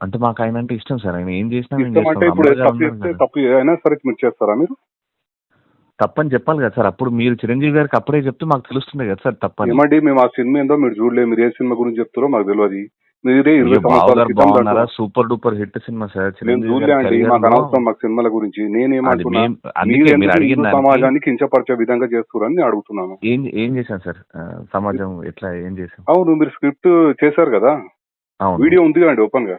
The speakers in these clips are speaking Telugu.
అంటే మాకు ఆయన అంటే ఇష్టం సార్. ఆయన ఏం చేసినా మేము ఇష్టం అంటే చేస్తాం. ఇప్పుడు అమ్మగారు తప్పు ఉన్నారు చేస్తే కదా. తప్పు అయినా సరే మీరు చేస్తారా మీరు? తప్పని చెప్పాలి కదా సార్. అప్పుడు మీరు చిరంజీవి గారికి అప్పుడే చెప్తే మాకు తెలుస్తుంది కదా సార్ తప్పని ఏమండి మేము ఆ సినిమా ఏందో మీరు చూడలేదు. మీరు ఏ సినిమా గురించి చెప్తారో మాకు తెలియదు. మీరే ఇరవై అయ్యో, సంవత్సరాల బావగారు క్రితం బాగున్నారా? దాంట్లో- super duper hit cinema sir. మేము చిరంజీవి చూడలే గారి అండి career మాకు లో అనవసరం మాకు సినిమాల గురించి. అది నేనేమంటున్నా మేం అందుకే మీరెందుకు మీరు అడిగిన హిందూ దానికి సమాజాన్ని కించపరిచే విధంగా చేస్తున్నారని నేను అడుగుతున్నాను. ఏం ఏం చేశాం సార్? ఆ, సమాజం ఎట్లా ఏం చేశాం? అవును మీరు స్క్రిప్ట్ చేశారు కదా? అవును. వీడియో ఉంది కదండి ఓపెన్గా.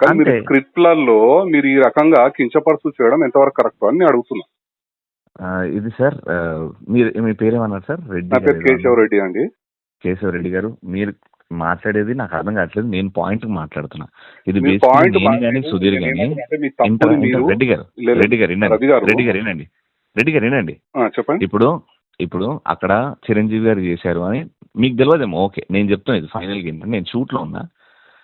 కానీ మీరు అంతే. స్క్రిప్ట్లలో మీరు ఈ రకంగా కించపరుచు చేయడం ఎంతవరకు కరెక్ట్ అని నేను అడుగుతున్నా. ఆ, ఇది సార్ ఆ, మీరు మీ పేరేమన్నారు సార్? రెడ్డి నా పేరు గారు కేశవ రెడ్డి అండి. కేశవ రెడ్డి గారు మీరు మాట్లాడేది నాకు అర్థం కావట్లేదు నేను పాయింట్ మాట్లాడుతున్నా. ఇది మీ basically పాయింట్ నేను కానీ సుధీర్ కానీ అంటే మీ ఇంటర్ తప్పుని మీరు ఇంటర్ రెడ్డి గారు లేదు, రెడ్డి గారు వినండి. గారు. రెడ్డి గారు వినండి. రెడ్డి గారు వినండి. ఆ, చెప్పండి. ఇప్పుడు ఇప్పుడు అక్కడ చిరంజీవి గారు చేశారు అని మీకు తెలియదేమో ఓకే. నేను చెప్తున్నా ఇది ఫైనల్గా ఏంటంటే నేను షూట్లో ఉన్నా.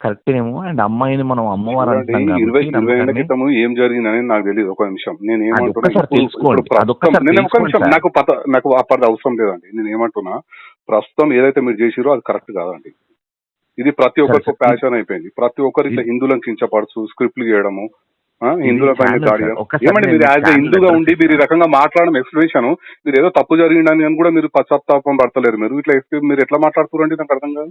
కరెక్ట్ ఏమో అండ్ అమ్మాయిని మనం అమ్మవారు అంటున్నాం ఇరవై ఇరవై ఏళ్ళ నమ్మకాన్ని- ఏం జరిగిందని నాకు తెలియదు ఒక నిమిషం నేను ఏమంటున్నా ఇప్పుడు- తెలుసుకోండి. ఇప్పుడు ప్రస్తుతం- అది ఒక్కసారి నేను ఒక తెలుసుకోండి నిమిషం సార్. నాకు పత నాకు అప్పటి అవసరం లేదండి నేను ఏమంటున్నా ప్రస్తుతం ఏదైతే మీరు చేసిరో అది కరెక్ట్ కాదండి ఇది ప్రతి ఒక్కరికి సరే, ప్యాషన్ అయిపోయింది ప్రతి ఒక్కరు ఇట్లా హిందువులను కించపరచు స్క్రిప్ట్లు చేయడము ఆ, హిందువుల పైన ఛానల్ దాడి సార్. చేయడం. ఒక్కసారి ఏమండి మీరు నేను యాజ్ ఛానల్ హిందూగా ఉండి మీరు ఈ. రకంగా మాట్లాడడం ఎక్స్ప్లెనేషన్ మీరు ఏదో తప్పు జరిగిందని అని కూడా మీరు పశ్చాత్తాపం పడతలేరు మీరు ఇట్లా ఎక్స్ప్లె- మీరు ఎట్లా మాట్లాడుతున్నారండి నాకు అర్థం కాదు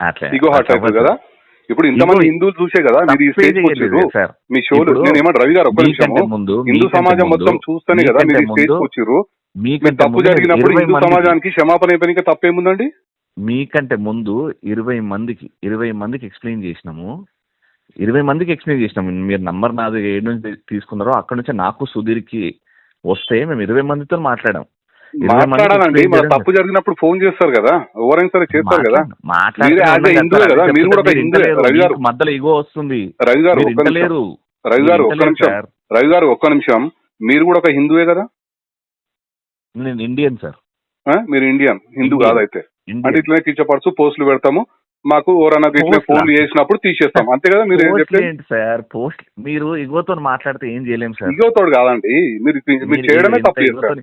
అట్లా. ఇగో హార్ట్ అవుతుంది కదా? ఇప్పుడు ఇంతమంది హిందువులు చూసే కదా మీరు ఈ స్టేజ్ సార్. మీ షోలు నేను రవి గారు ఒక్క ముందు హిందూ సమాజం మొత్తం చూస్తేనే కదా మీరు ఈ స్టేజ్ మీరు మీకంటే తప్పు జరిగినప్పుడు ఇరవై హిందూ మందికి- సమాజానికి క్షమాపణ అయిపోయినాక తప్పేముందండి? మీకంటే ముందు ఇరవై మందికి ఇరవై మందికి ఎక్స్ప్లెయిన్ చేసినాము. ఇరవై మందికి ఎక్స్ప్లెయిన్ చేసినాము. మీరు నంబర్ నాది ఏడు నుంచి తీసుకున్నారో అక్కడ నుంచి నాకు సుధీర్కి వస్తే మేము ఇరవై మందితో మాట్లాడాం. మాట్లాడాలండి. తప్పు జరిగినప్పుడు ఫోన్ చేస్తారు కదా. ఎవరైనా సరే చేస్తారు కదా. హిందువే కదా, మీరు కూడా ఒక హిందువే. రవి గారు. మీకు మధ్యలో ఇగో వస్తుంది. రవి గారు ఒక్క నిమిషం. రవి గారు ఒక్క నిమిషం. సార్. రవి గారు ఒక్క నిమిషం. మీరు కూడా ఒక హిందువే కదా? నేను ఇండియన్ సార్? మీరు ఇండియన్. హిందూ. కాదైతే. అంటే ఇట్లనే కించపరచు పోస్టులు పెడతాము. మాకు ఎవరన్నా ఇట్లా? ఫోన్లు చేసినప్పుడు తీసేస్తాం. అంతే కదా మీరు ఏం చెప్పలేదు సార్? పోస్ట్ మీరు ఇగోతో మాట్లాడితే ఏం చేయలేం సార్? ఇగోతోడు కాదండి. మీరు మీరు చేయడమే తప్పు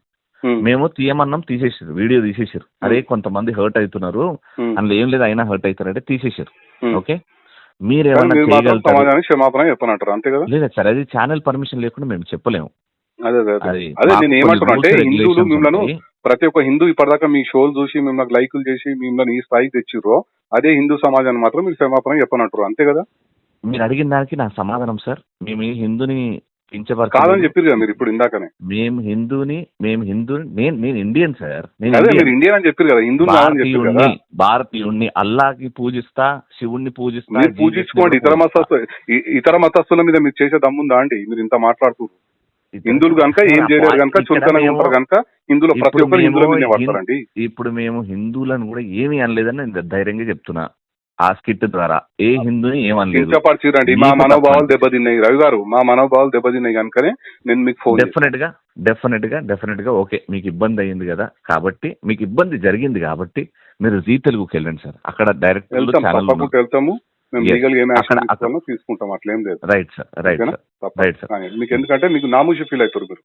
మేము తీయమన్నాం తీసేసారు వీడియో తీసేసారు అరే కొంతమంది హర్ట్ అవుతున్నారు. ఉమ్, అందులో ఏం లేదు అయినా హర్ట్ అవుతారంటే తీసేసారు. ఓకే మీరు చేయగలుగుతారు? సమాజానికి క్షమాపణ చెప్పనంటారు అంతే కదా? లేదా సార్ అది ఛానల్ పర్మిషన్ లేకుండా మేము చెప్పలేము. అదే అదే నేను ఏమంటున్నా అంటే హిందువులు మిమ్మల్ని. ప్రతి ఒక్క హిందూ ఇప్పటిదాకా మీ షోలు చూసి మిమ్మల్ని లైకులు చేసి మిమ్మల్ని ఈ స్థాయికి తెచ్చిర్రో అదే హిందూ సమాజాన్ని మాత్రం మీరు క్షమాపణ చెప్పనంటారు అంతే కదా? మీరు అడిగిన దానికి నా సమాధానం సార్. మేము హిందూని కాదని చెప్పారు కదా మీరు ఇప్పుడు ఇందాకనే. మేము హిందూని మేము హిందూ నేను నేను ఇండియన్ సార్. నేను అదే ఇండియన్. మీరు ఇండియన్ అని చెప్పారు కదా హిందూ కాదని చెప్పారు కదా. భారతీయుణ్ణి భారతీయుణ్ణి అల్లాకి పూజిస్తా శివుణ్ణి పూజిస్తా మీరు పూజించుకోండి ఇతర జీసస్ని మతస్థు ఇ- ఇతర మతస్థుల మీద మీరు చేసే దమ్ముందా అండి? మీరు ఇంత మాట్లాడుతున్నారు పూజిస్తా. హిందువులు కనుక ఏం చేయలేరు కనుక ఇక్కడ చులకనగా మేము- ఉంటారు కనుక హిందువులు ప్రతి ఇప్పుడు ఒక్కరు హిందువుల మేము మీద హిం- పడతారండి ఇప్పుడు మేము హిందువులను కూడా ఏమీ అనలేదని నేను ధైర్యంగా చెప్తున్నా. ఆ స్కిట్ ద్వారా. ఏ హిందూని ఏమనలేదు. కించపరిచిరండి మా మనోభావాలు. దెబ్బతిన్నాయి. రవి గారు మా మనోభావాలు దెబ్బతిన్నాయి కనుకనే నేను మీకు ఫోన్. డెఫినెట్గా డెఫినెట్గా డెఫినెట్గా ఓకే మీకు ఇబ్బంది అయ్యింది కదా. కాబట్టి మీకు ఇబ్బంది జరిగింది కాబట్టి మీరు జీ తెలుగుకి వెళ్ళండి సార్. అక్కడ డైరెక్ట్ వెళ్తాము. ఏం తీసుకుంటాం అట్లేం లేదు. Right sir right? Sir right sir మీకు ఎందుకంటే మీకు నామూషి ఫీల్ అవుతారు మీరు.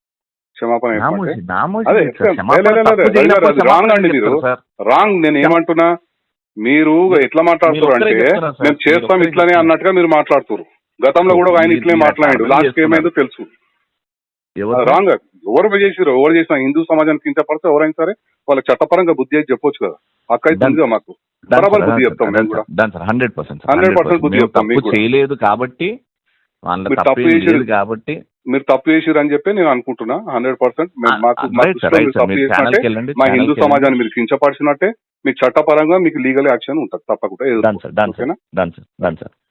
క్షమాపణ wrong అండి మీరు. రాంగ్ నేను ఏమంటున్నా? మీరు ఎట్లా మాట్లాడుతారు అంటే. మేము చేస్తాం ఇట్లానే. అన్నట్టుగా మీరు మాట్లాడుతారు గతంలో కూడా ఆయన మీరు- ఇట్లే మీరు మాట్లాడాడు. లాస్ట్. ఏమైందో తెలుసు. ఎవరు రాంగ్ ఎవరు చేసిరు ఎవరు చేసినా హిందూ సమాజానికి కించపడితే ఎవరైనా సరే వాళ్ళకి చట్టపరంగా బుద్ధి అయితే చెప్పొచ్చు కదా. అయితే కదా మాకు. బరాబర్ బుద్ధి చెప్తాం మేము కూడా. హండ్రెడ్ పర్సెంట్ 100% బుద్ధి చెప్తాం మీకు. చేయలేదు కాబట్టి వాళ్ళ మీరు తప్పు తప్పు ఏం చేసి- లేదు కాబట్టి మీరు తప్పు చేసిరు అని చెప్పి నేను అనుకుంటున్నా. హండ్రెడ్ పర్సెంట్ మాకు మా హిందూ. సమాజాన్ని మీరు కించపరిచినట్టే మీకు చట్టపరంగా మీకు లీగల్ యాక్షన్ ఉంటుంది తప్పకుండా. సార్ సార్ ఓకేనా? Sir sir